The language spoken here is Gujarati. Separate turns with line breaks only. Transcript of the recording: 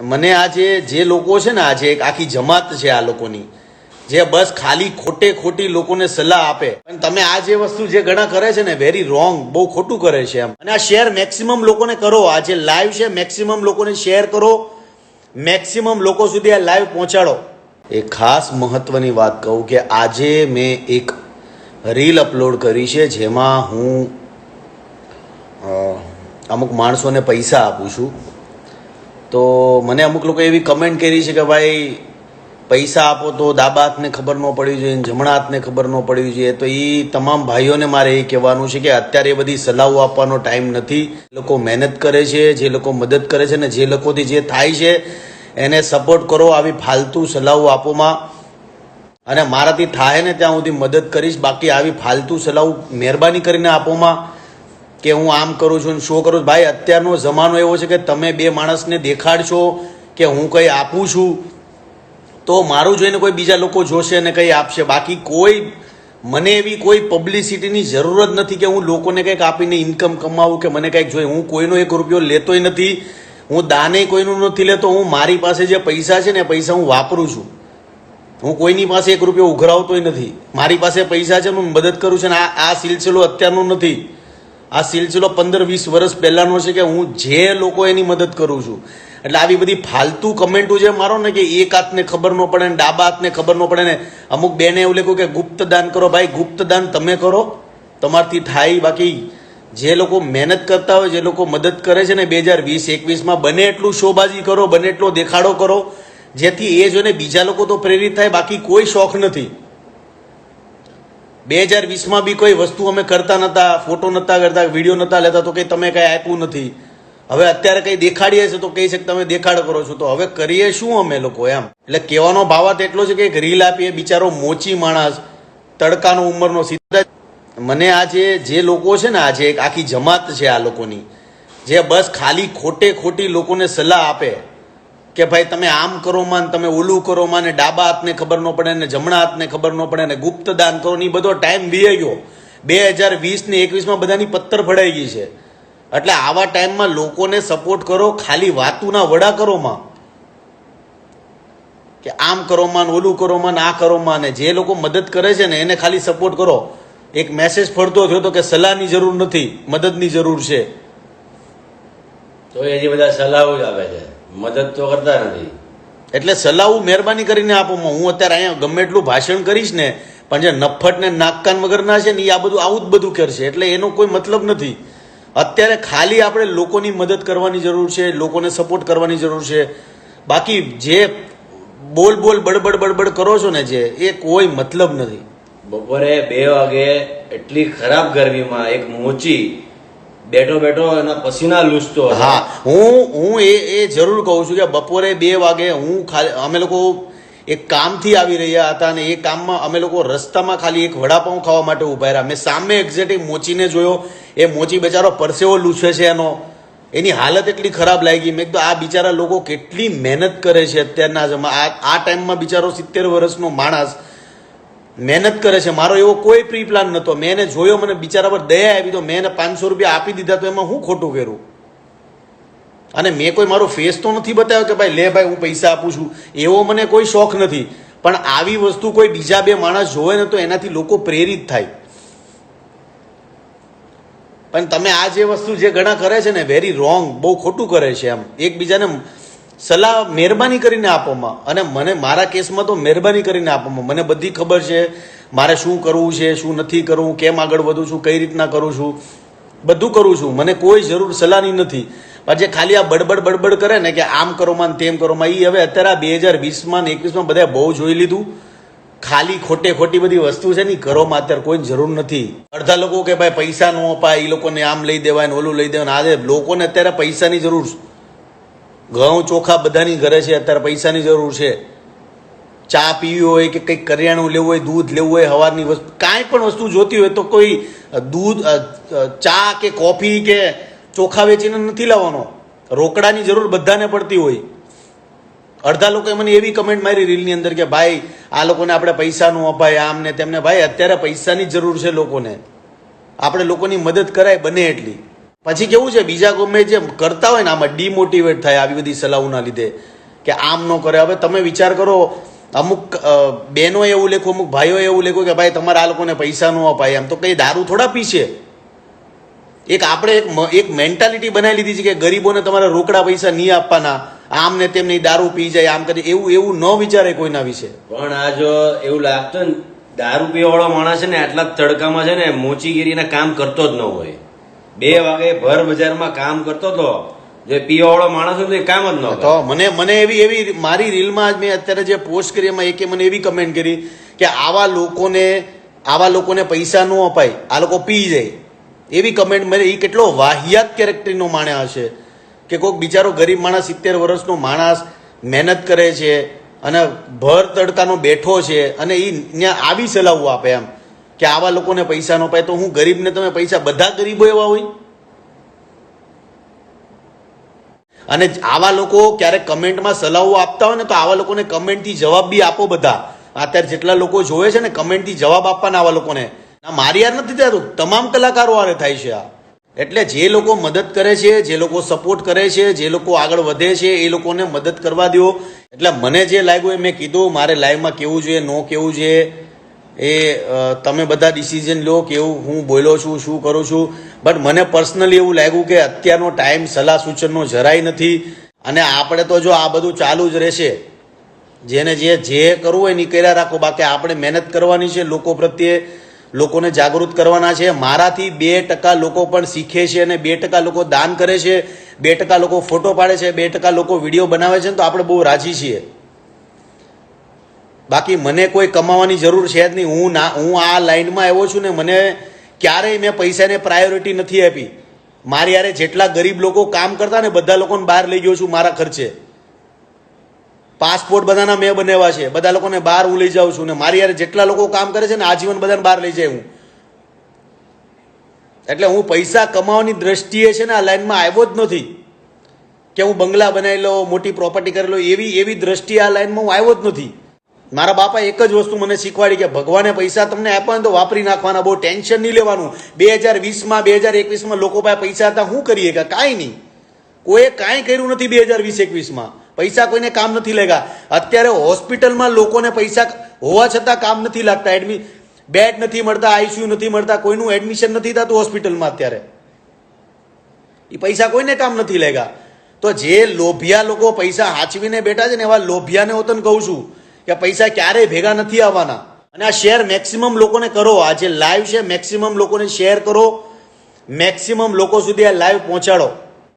મને આજે જે લોકો છે ને આજે એક આખી જમાત છે આ લોકોની, જે બસ ખાલી ખોટે ખોટી લોકોને સલાહ આપે. અને તમે આ જે વસ્તુ જે ઘણા કરે છે ને વેરી રોંગ બહુ ખોટું કરે છે એમ. અને આ શેર મેક્સિમમ લોકોને કરો. આ જે લાઈવ છે મેક્સિમમ લોકોને શેર કરો. મેક્સિમમ લોકો સુધી આ લાઈવ પહોંચાડો. એ ખાસ મહત્વની વાત કહું કે આજે મેં એક રીલ અપલોડ કરી છે, જેમાં હું અમુક માણસોને પૈસા આપું છું. તો મને અમુક લોકો એવી કમેન્ટ કરી છે કે ભાઈ, પૈસા આપો તો ડાબા હાથને ખબર ન પડવી જોઈએ જમણા હાથને ખબર ન પડવી જોઈએ. તો એ તમામ ભાઈઓને મારે એ કહેવાનું છે કે અત્યારે એ બધી સલાહો આપવાનો ટાઈમ નથી. લોકો મહેનત કરે છે, જે લોકો મદદ કરે છે ને જે લોકોથી જે થાય છે, એને સપોર્ટ કરો આવી ફાલતુ સલાહો આપોમાં. અને મારાથી થાય ને ત્યાં સુધી મદદ કરીશ. બાકી આવી ફાલતુ સલાહ મહેરબાની કરીને આપોમાં. કે હું આમ કરું છું ને શો કરું છું? ભાઈ, અત્યારનો જમાનો એવો છે કે તમે બે માણસને દેખાડશો કે હું કંઈ આપું છું, તો મારું જોઈને કોઈ બીજા લોકો જોશે અને કંઈ આપશે. બાકી કોઈ, મને એવી કોઈ પબ્લિસિટીની જરૂર જ નથી કે હું લોકોને કંઈક આપીને ઇન્કમ કમાવું કે મને કંઈક જોઈએ. હું કોઈનો એક રૂપિયો લેતોય નથી. હું દાને કોઈનું નથી લેતો. હું મારી પાસે જે પૈસા છે ને પૈસા હું વાપરું છું. હું કોઈની પાસે એક રૂપિયો ઉઘરાવતોય નથી. મારી પાસે પૈસા છે ને હું મદદ કરું છું અને આ આ સિલસિલો અત્યારનો નથી. આ સિલસિલો પંદર વીસ વર્ષ પહેલાંનો છે કે હું જે લોકો એની મદદ કરું છું. એટલે આવી બધી ફાલતુ કમેન્ટો જે મારો ને કે એક હાથને ખબર ન પડે ને ડાબા હાથને ખબર ન પડે ને અમુક બેને એવું લખ્યું કે ગુપ્ત દાન કરો ભાઈ, ગુપ્ત દાન તમે કરો. તમારથી થાય બાકી જે લોકો મહેનત કરતા હોય, જે લોકો મદદ કરે છે ને બે હજાર વીસ, એકવીસમાં બને એટલું શોબાજી કરો, બને એટલો દેખાડો કરો, જેથી એ જોઈને બીજા લોકો તો પ્રેરિત થાય, બાકી કોઈ શોખ નથી. બે હજાર વીસમાં બી કોઈ વસ્તુ અમે કરતા નતા, ફોટો નતા કરતા, વીડિયો નતા લેતા, તો કંઈ તમે કંઈ આપ્યું નથી. હવે અત્યારે કંઈ દેખાડીએ છે તો કહી શકે તમે દેખાડ કરો છો. તો હવે કરીએ શું અમે લોકો એમ? એટલે કહેવાનો ભાવાત એટલો છે કે એક રીલ આપીએ, બિચારો મોચી માણસ, તડકાનો ઉંમરનો સીધા મને આજે જે લોકો છે ને, આજે એક આખી જમાત છે આ લોકોની, જે બસ ખાલી ખોટે ખોટી લોકોને સલાહ આપે. કે ભાઈ તમે આમ કરો માં તમે ઓલું કરો માં ને ડાબા હાથને ખબર ન પડે ને જમણા હાથને ખબર ન પડે ને ગુપ્ત દાન કરો ને ઈ બધો ટાઈમ વીએ ગયો. બે હજાર વીસ ને એકવીસમાં બધાની પથ્થર ફડાઈ ગઈ છે. એટલે આવા ટાઈમમાં લોકોને સપોર્ટ કરો, ખાલી વાતુના વડા કરોમાં કે આમ કરો માં ઓલું કરો માં ને આ કરો માં ને જે લોકો મદદ કરે છે ને એને ખાલી સપોર્ટ કરો. એક મેસેજ ફરતો થયો તો કે સલાહની જરૂર નથી, મદદની જરૂર છે.
તો એ જે બધા સલાહો જ આવે છે. મદદ તો કરતા નથી.
એટલે સલાહ મહેરબાની કરીને આપો. હું અત્યારે અહીંયા ગમે એટલું ભાષણ કરીશ ને પણ જે નફટ ને નાકકાન વગરના છે ને એ આ બધું આવું જ બધું કરશે. એટલે એનો કોઈ મતલબ નથી. અત્યારે ખાલી આપણે લોકોની મદદ કરવાની જરૂર છે લોકોને સપોર્ટ કરવાની જરૂર છે. બાકી જે બોલ બોલ બડબડ બડબડ કરો છો ને જે એ કોઈ મતલબ નથી.
બપોરે બે વાગે એટલી ખરાબ ગરમીમાં એક મોચી બેઠો બેઠો એના પસીના લૂસતો
હા, હું હું એ એ જરૂર કહું છું કે બપોરે બે વાગે હું ખાલી, અમે લોકો એક કામથી આવી રહ્યા હતા અને એ કામમાં અમે લોકો રસ્તામાં ખાલી એક વડાપાઉં ખાવા માટે ઊભા રહ્યા. મેં સામે એક્ઝેક્ટલી મોચીને જોયો, એ મોચી બિચારો પરસેવો લૂછે છે એનો. એની હાલત એટલી ખરાબ લાગી. મેં કીધું, આ બિચારા લોકો કેટલી મહેનત કરે છે અત્યારના જમા આ ટાઈમમાં બિચારો સિત્તેર વર્ષનો માણસ મહેનત કરે છે. મારો એવો કોઈ પ્રી પ્લાન નહોતો મેં એને જોયો, મને બિચારા પર દયા આવી તો મેં એને પાંચસો રૂપિયા આપી દીધા તો એમાં હું ખોટું કર્યું? અને મેં કોઈ મારો ફેસ તો નથી બતાવ્યો કે ભાઈ, લે ભાઈ, હું પૈસા આપું છું. એવો મને કોઈ શોખ નથી. પણ આવી વસ્તુ કોઈ બીજા બે માણસ જોવે ને તો એનાથી લોકો પ્રેરિત થાય. પણ તમે આ જે વસ્તુ જે ઘણા કરે છે ને વેરી રોંગ બહુ ખોટું કરે છે એમ. એકબીજાને સલાહ મહેરબાની કરીને આપોમાં અને મને મારા કેસમાં તો મહેરબાની કરીને આપોમાં મને બધી ખબર છે, મારે શું કરવું છે, શું નથી કરવું, કેમ આગળ વધું છું, કઈ રીતના કરું છું. બધું કરું છું. મને કોઈ જરૂર સલાહની નથી. પણ જે ખાલી આ બડબડ બડબડ કરે ને કે આમ કરોમાં તેમ કરોમાં એ હવે અત્યારે આ બે હજાર વીસમાં એકવીસમાં બધા બહુ જોઈ લીધું. ખાલી ખોટે ખોટી બધી વસ્તુ છે ને ઘરોમાં અત્યારે કોઈ જરૂર નથી. અડધા લોકો કે ભાઈ પૈસા ન અપાય એ લોકોને આમ લઈ દેવાય ને ઓલું લઈ દેવાય આજે લોકોને અત્યારે પૈસાની જરૂર છે. ઘઉં ચોખા બધાની ઘરે છે, અત્યારે પૈસાની જરૂર છે. ચા પીવી હોય કે કંઈક કરિયાણું લેવું હોય, દૂધ લેવું હોય સવારની વસ્તુ, કાંઈ પણ વસ્તુ જોતી હોય તો કોઈ દૂધ ચા કે કોફી કે ચોખા વેચીને નથી લાવવાનો. રોકડાની જરૂર બધાને પડતી હોય. અડધા લોકોએ મને એવી કમેન્ટ મારી રીલની અંદર કે, ભાઈ, આ લોકોને આપણે પૈસાનું અપાય આમ ને તેમને. ભાઈ, અત્યારે પૈસાની જરૂર છે લોકોને. આપણે લોકોની મદદ કરાય બને એટલી. પછી કેવું છે, બીજા ગમે જે કરતા હોય ને, આમાં ડિમોટિવેટ થાય આવી બધી સલાહોના લીધે કે આમ ન કરે. હવે તમે વિચાર કરો, અમુક બહેનો એવું લેખો અમુક ભાઈઓએ એવું લખ્યું કે, ભાઈ, તમારે આ લોકોને પૈસા ન અપાય. એમ તો કંઈ દારૂ થોડા પીશે. એક આપણે એક એક મેન્ટાલિટી બનાવી લીધી છે કે ગરીબોને તમારે રોકડા પૈસા નહીં આપવાના. આમ ને તેમને દારૂ પી જાય, આમ કરી, એવું એવું ન વિચારે કોઈના વિશે.
પણ આ જો એવું લાગતું ને, દારૂ પીવાવાળો માણસ છે ને, આટલા તડકામાં છે ને, મોચીગીરીના કામ કરતો જ ન હોય. બે વાગે ભર બજારમાં કામ કરતો હતો. જે પીવાવાળો માણસ હતો એ કામ જ ન
મને મને એવી એવી મારી રીલમાં જ મેં અત્યારે જે પોસ્ટ કરી એમાં એકે મને એવી કમેન્ટ કરી કે આવા લોકોને આવા લોકોને પૈસા ન અપાય, આ લોકો પી જાય. એવી કમેન્ટ મને, એ કેટલો વાહિયાત કેરેક્ટરનો માણસ હશે કે કોઈક બિચારો ગરીબ માણસ સિત્તેર વર્ષનો માણસ મહેનત કરે છે અને ભર તડકાનો બેઠો છે અને એ ત્યાં આવી સલાહો આપે એમ. કે આવા લોકોને પૈસા ન પાય તો હું ગરીબને તમે પૈસા બધા ગરીબો એવા હોય? અને આવા લોકો ક્યારેક કમેન્ટમાં સલાહો આપતા હોય ને તો આવા લોકોને કમેન્ટથી જવાબ બી આપો બધા. અત્યારે જેટલા લોકો જોવે છે ને કમેન્ટથી જવાબ આપવાના આવા લોકોને. મારી યાર નથી થતું. તમામ કલાકારો આરે થાય છે આ. એટલે જે લોકો મદદ કરે છે, જે લોકો સપોર્ટ કરે છે, જે લોકો આગળ વધે છે, એ લોકોને મદદ કરવા દો એટલે મને જે લાગ્યું એ મેં કીધું, મારે લાઈવમાં કેવું જોઈએ, ન કેવું જોઈએ એ તમે બધા ડિસિઝન લો કે એવું હું બોલ્યો છું, શું કરું છું. બટ મને પર્સનલી એવું લાગ્યું કે અત્યારનો ટાઈમ સલાહ સૂચનનો જરાય નથી. અને આપણે તો જો આ બધું ચાલુ જ રહેશે, જેને જે જે કરવું હોય એ કર્યા રાખો. બાકી આપણે મહેનત કરવાની છે, લોકો પ્રત્યે લોકોને જાગૃત કરવાના છે. મારાથી બે ટકા લોકો પણ શીખે છે અને બે ટકા લોકો દાન કરે છે. બે ટકા લોકો ફોટો પાડે છે, બે ટકા લોકો વીડિયો બનાવે છે તો આપણે બહુ રાજી છીએ. બાકી મને કોઈ કમાવાની જરૂર છે જ નહીં. હું ના હું આ લાઈનમાં આવ્યો છું ને મને ક્યારેય મેં પૈસાને પ્રાયોરિટી નથી આપી. મારી યારે જેટલા ગરીબ લોકો કામ કરતા ને બધા લોકોને બહાર લઈ ગયો છું મારા ખર્ચે. પાસપોર્ટ બધાના મેં બનાવ્યા છે. બધા લોકોને બહાર હું લઈ જાઉં છું ને મારી યારે જેટલા લોકો કામ કરે છે ને આજીવન બધાને બહાર લઈ જાય હું. એટલે હું પૈસા કમાવાની દ્રષ્ટિએ છે ને આ લાઈનમાં આવ્યો જ નથી. કે હું બંગલા બનાવી લો મોટી પ્રોપર્ટી કરી લો એવી એવી દ્રષ્ટિએ આ લાઈનમાં હું આવ્યો જ નથી. મારા બાપા એક જ વસ્તુ મને શીખવાડી કે ભગવાને પૈસા તમને આપ્યા તો વાપરી નાખવાના, બહુ ટેન્શન નહીં લેવાનું. બે હજાર વીસમાં, બે હજાર એકવીસમાં લોકો પાસે પૈસા હતા શું કરીએ કે કાંઈ નહીં. કોઈએ કાંઈ કર્યું નથી બે હજાર વીસ એકવીસમાં. પૈસા કોઈને કામ નથી લેગા અત્યારે હોસ્પિટલમાં લોકોને પૈસા હોવા છતાં કામ નથી લાગતા. એડમિ બેડ નથી મળતા આઈસીયુ નથી મળતા, કોઈનું એડમિશન નથી થતું હોસ્પિટલમાં અત્યારે. એ પૈસા કોઈને કામ નથી લેગા તો જે લોભિયા લોકો પૈસા હાચવીને બેઠા છે ને એવા લોભિયાને હું કહું છું કે પૈસા ક્યારેય ભેગા નથી આવવાના. અને આ શેર મેક્સિમમ લોકોને કરો. આ જે લાઈવ છે મેક્સિમમ લોકોને શેર કરો. મેક્સિમમ લોકો સુધી આ લાઈવ પહોંચાડો.